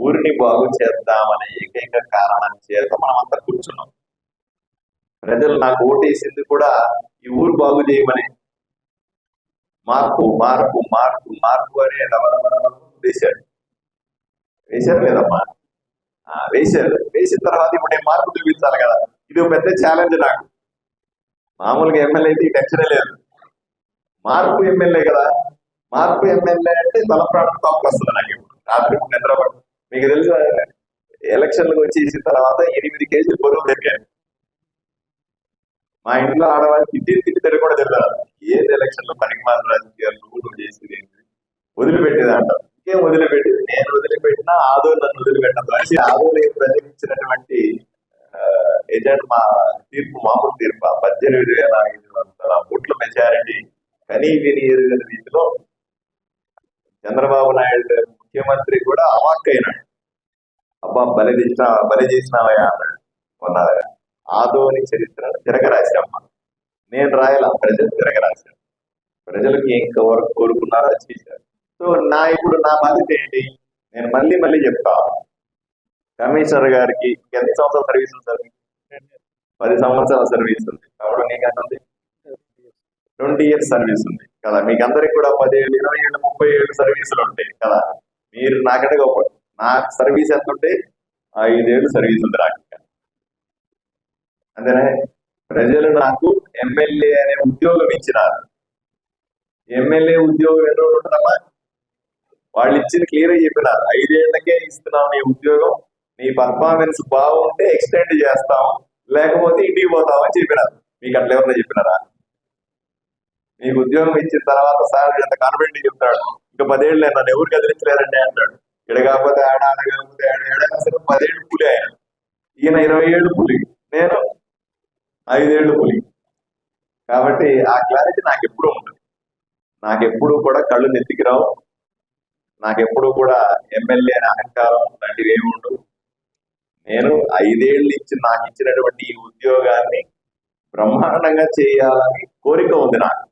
ఊరిని బాగు చేద్దామనే ఏకైక కారణం చేత మనం అంతా కూర్చున్నాం. ప్రజలు నాకు ఓటేసింది కూడా ఈ ఊరు బాగు చేయమని మార్పు మార్పు మార్పు మార్పు అనే వేశాడు వేశారు. వేశారు లేదమ్మా వేశారు. వేసిన తర్వాత ఇప్పుడు నేను మార్పు చూపించాలి కదా. ఇది పెద్ద ఛాలెంజ్ నాకు. మామూలుగా ఎమ్మెల్యే అయితే టెన్షన్ లేదు. మార్పు ఎమ్మెల్యే కదా. మార్పు ఎమ్మెల్యే అంటే తలప్రాణం తాపు నాకు ఇప్పుడు. రాత్రి నిద్రపడు మీకు తెలుసు? ఎలక్షన్లకు వచ్చేసిన తర్వాత ఎనిమిది కేజీలు బరువు పెరిగాను మా ఇంట్లో ఆడవాళ్ళు తిట్టి తిట్టి కూడా తెలియదు ఏది ఎలక్షన్లో పనికి మాత్రం రాజకీయాలు నువ్వు నువ్వు చేసేది వదిలిపెట్టేది అంటారు ఇంకేం వదిలిపెట్టేది నేను వదిలిపెట్టినా ఆదో నన్ను వదిలిపెట్టదు అని నేను ప్రజలించినటువంటి ఏజెంట్ మా తీర్పు మామూలు తీర్పు పద్దెనిమిది వేల ఐదు వందల ఓట్ల మెజారిటీ కనీ విని ఎరుగని రీతిలో చంద్రబాబు నాయుడు ముఖ్యమంత్రి కూడా అవాక్కైనాడు అబ్బా బలి తెచ్చిన బలి చేసినావయ్యా అన్నాడు. మొన్న ఆదోని చరిత్రను తిరగరాశామ్మ నేను రాయాల? ప్రజలు తిరగరాశాను ప్రజలకు ఏం కవర్ కోరుకున్నారో అది చేశారు. సో నా ఇప్పుడు నా బాధ్యత ఏంటి? నేను మళ్ళీ మళ్ళీ చెప్తా. కమిషనర్ గారికి ఎంత సంవత్సరాల సర్వీస్ ఉంది సార్ పది సంవత్సరాల సర్వీస్ ఉంది. కాబట్టి నీకు ఎంత ఉంది? ట్వంటీ ఇయర్స్ సర్వీస్ ఉంది. కదా మీకు అందరికి కూడా పదిహేడు ఇరవై ఏళ్ళు ముప్పై ఏళ్ళు సర్వీసులు ఉంటాయి. కదా మీరు నాకంటే గొప్ప నా సర్వీస్ ఎంత ఉంటే ఐదేళ్ళు సర్వీస్ ఉంది నాకు ఇంకా. అంతేనే ప్రజలు నాకు ఎమ్మెల్యే అనే ఉద్యోగం ఇచ్చినారు. ఎమ్మెల్యే ఉద్యోగం ఎన్ని రోజులు ఉంటుందమ్మా? వాళ్ళు ఇచ్చిన క్లియర్ చెప్పినారు. ఐదేళ్ళకే ఇస్తున్నాం నీ ఉద్యోగం. నీ పర్ఫార్మెన్స్ బాగుంటే ఎక్స్టెండ్ చేస్తాం. లేకపోతే ఇంటికి పోతామని చెప్పినారు. మీకు అట్లా ఎవరన్నా చెప్పినారా? మీకు ఉద్యోగం ఇచ్చిన తర్వాత సార్ ఎంత కాన్ఫిడెంట్ చెప్తాడు ఇంకా పదేళ్ళు నన్ను ఎవరు కదిలించలేరండి అంటాడు ఇక్కడ కాకపోతే ఆడ ఆడ కాకపోతే ఆడ ఆడ అసలు పదేళ్ళు పులి ఆయన. ఈయన ఇరవై ఏళ్ళు పులి. నేను ఐదేళ్ళు పులి. కాబట్టి ఆ క్లారిటీ నాకు ఎప్పుడూ ఉంటుంది నాకు ఎప్పుడూ కూడా కళ్ళు నెత్తికి రావు. నాకెప్పుడు కూడా ఎమ్మెల్యే అనే అహంకారం లాంటివి ఏమి ఉండవు. నేను ఐదేళ్ళు ఇచ్చి నాకు ఇచ్చినటువంటి ఈ ఉద్యోగాన్ని బ్రహ్మాండంగా చేయాలని కోరిక ఉంది నాకు.